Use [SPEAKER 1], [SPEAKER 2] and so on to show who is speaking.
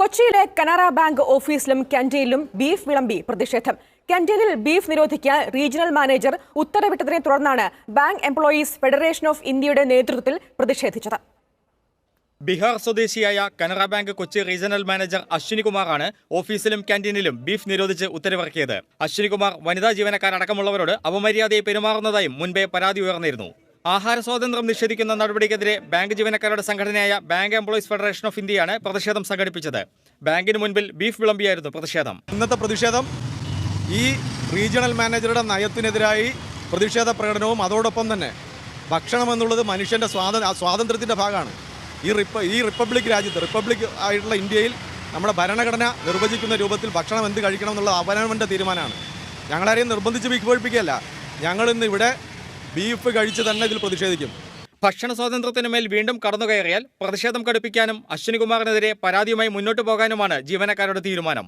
[SPEAKER 1] കൊച്ചിയിലെ കനറ ബാങ്ക് ഓഫീസിലും ക്യാന്റീനിലും ബീഫ് വിളമ്പി പ്രതിഷേധം. ക്യാന്റീനിൽ ബീഫ് നിരോധിക്കാൻ റീജിയണൽ മാനേജർ ഉത്തരവിട്ടതിനെ തുടർന്നാണ് ബാങ്ക് എംപ്ലോയീസ് ഫെഡറേഷൻ ഓഫ് ഇന്ത്യയുടെ നേതൃത്വത്തിൽ പ്രതിഷേധിച്ചത്.
[SPEAKER 2] ബീഹാർ സ്വദേശിയായ Canara bank Kochi regional manager Ashwini കുമാറാണ് ഓഫീസിലും ക്യാന്റീനിലും ബീഫ് നിരോധിച്ച് ഉത്തരവിറക്കിയത്. അശ്വിനി കുമാർ വനിതാ ജീവനക്കാരടക്കമുള്ളവരോട് അപമര്യാദയെ പെരുമാറുന്നതായും മുൻപേ പരാതി ഉയർന്നിരുന്നു. ആഹാര സ്വാതന്ത്ര്യം നിഷേധിക്കുന്ന നടപടിക്കെതിരെ ബാങ്ക് ജീവനക്കാരുടെ സംഘടനയായ ബാങ്ക് എംപ്ലോയീസ് ഫെഡറേഷൻ ഓഫ് ഇന്ത്യയാണ് പ്രതിഷേധം സംഘടിപ്പിച്ചത്. ബാങ്കിന് മുൻപിൽ ബീഫ് വിളമ്പിയായിരുന്നു പ്രതിഷേധം.
[SPEAKER 3] ഇന്നത്തെ പ്രതിഷേധം ഈ റീജിയണൽ മാനേജറുടെ നയത്തിനെതിരായി പ്രതിഷേധ പ്രകടനവും അതോടൊപ്പം തന്നെ ഭക്ഷണം എന്നുള്ളത് മനുഷ്യന്റെ സ്വാതന്ത്ര്യ സ്വാതന്ത്ര്യത്തിന്റെ ഭാഗമാണ്. ഈ റിപ്പ ഈ റിപ്പബ്ലിക് രാജ്യത്ത് റിപ്പബ്ലിക് ആയിട്ടുള്ള ഇന്ത്യയിൽ നമ്മുടെ ഭരണഘടന നിർവചിക്കുന്ന രൂപത്തിൽ ഭക്ഷണം എന്ത് കഴിക്കണം എന്നുള്ള അവനവന്റെ തീരുമാനമാണ്. ഞങ്ങളാരെയും നിർബന്ധിച്ച് ബീഫ് കഴിപ്പിക്കുകയല്ല ഞങ്ങളിന്ന് ഇവിടെ ബീഫ് കഴിച്ച് തന്നെ ഇതിൽ പ്രതിഷേധിക്കും.
[SPEAKER 2] ഭക്ഷണ സ്വാതന്ത്ര്യത്തിന് മേൽ വീണ്ടും കടന്നുകയറിയാൽ പ്രതിഷേധം കടുപ്പിക്കാനും അശ്വിനികുമാറിനെതിരെ പരാതിയുമായി മുന്നോട്ടു പോകാനുമാണ് ജീവനക്കാരുടെ തീരുമാനം.